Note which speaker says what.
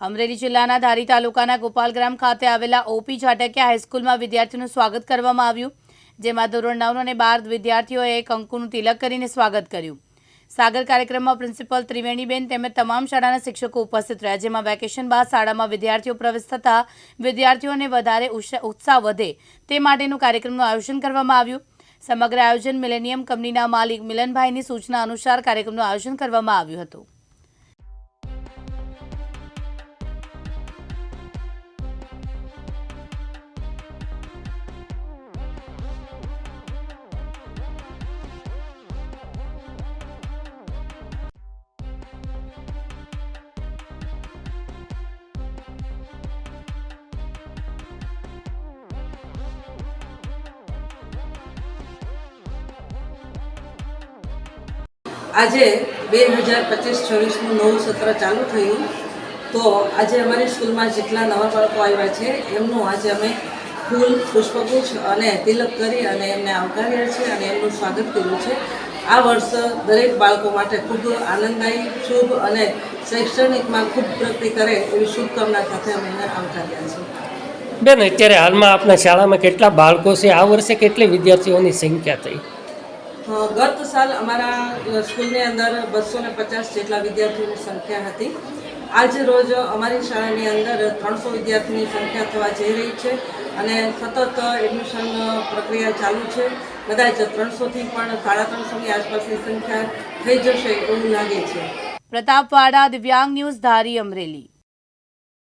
Speaker 1: અમરેલી જિલ્લાના ધારી તાલુકાના ગોપાલગ્રામ ખાતે આવેલા ઓપી ઝાટકિયા હાઈસ્કૂલમાં વિદ્યાર્થીઓનું સ્વાગત કરવામાં આવ્યું, જેમાં ધોરણ નવ અને બાર વિદ્યાર્થીઓએ કંકુનું તિલક કરીને સ્વાગત કર્યું. સાગર કાર્યક્રમમાં પ્રિન્સિપલ ત્રિવેણીબેન તેમજ તમામ શાળાના શિક્ષકો ઉપસ્થિત રહ્યા, જેમાં વેકેશન બાદ શાળામાં વિદ્યાર્થીઓ પ્રવેશ થતાં વિદ્યાર્થીઓને વધારે ઉત્સા- ઉત્સાહ વધે તે માટેનું કાર્યક્રમનું આયોજન કરવામાં આવ્યું. સમગ્ર આયોજન મિલેનિયમ કંપનીના માલિક મિલનભાઈની સૂચના અનુસાર કાર્યક્રમનું આયોજન કરવામાં આવ્યું હતું.
Speaker 2: આજે બે હજાર પચીસ છવ્વીસનું નવું સત્ર ચાલુ થયું. તો આજે અમારી સ્કૂલમાં જેટલા નવા બાળકો આવ્યા છે, એમનું આજે અમે ફૂલ પુષ્પગુચ્છ અને તિલક કરી અને એમને આવકાર્યા છે અને એમનું સ્વાગત કર્યું છે. આ વર્ષ દરેક બાળકો માટે ખૂબ આનંદદાયી, શુભ અને શૈક્ષણિકમાં ખૂબ પ્રગતિ કરે એવી શુભકામના સાથે અમે એને આવકાર્યા છે.
Speaker 3: બેન, અત્યારે હાલમાં આપણા શાળામાં કેટલા બાળકો છે? આ વર્ષે કેટલી વિદ્યાર્થીઓની સંખ્યા થઈ?
Speaker 2: ગત સાલ અમારા સ્કૂલની અંદર બસો ને પચાસ જેટલા વિદ્યાર્થીઓની સંખ્યા હતી. આજ રોજ અમારી શાળાની અંદર ત્રણસો વિદ્યાર્થીની સંખ્યા થવા જઈ રહી છે અને સતત એડમિશન પ્રક્રિયા ચાલુ છે. કદાચ ત્રણસોથી પણ સાડા ત્રણસોની આસપાસની સંખ્યા થઈ જશે એવું લાગે છે.
Speaker 1: પ્રતાપવાડા દિવ્યાંગ ન્યૂઝ ધારી અમરેલી.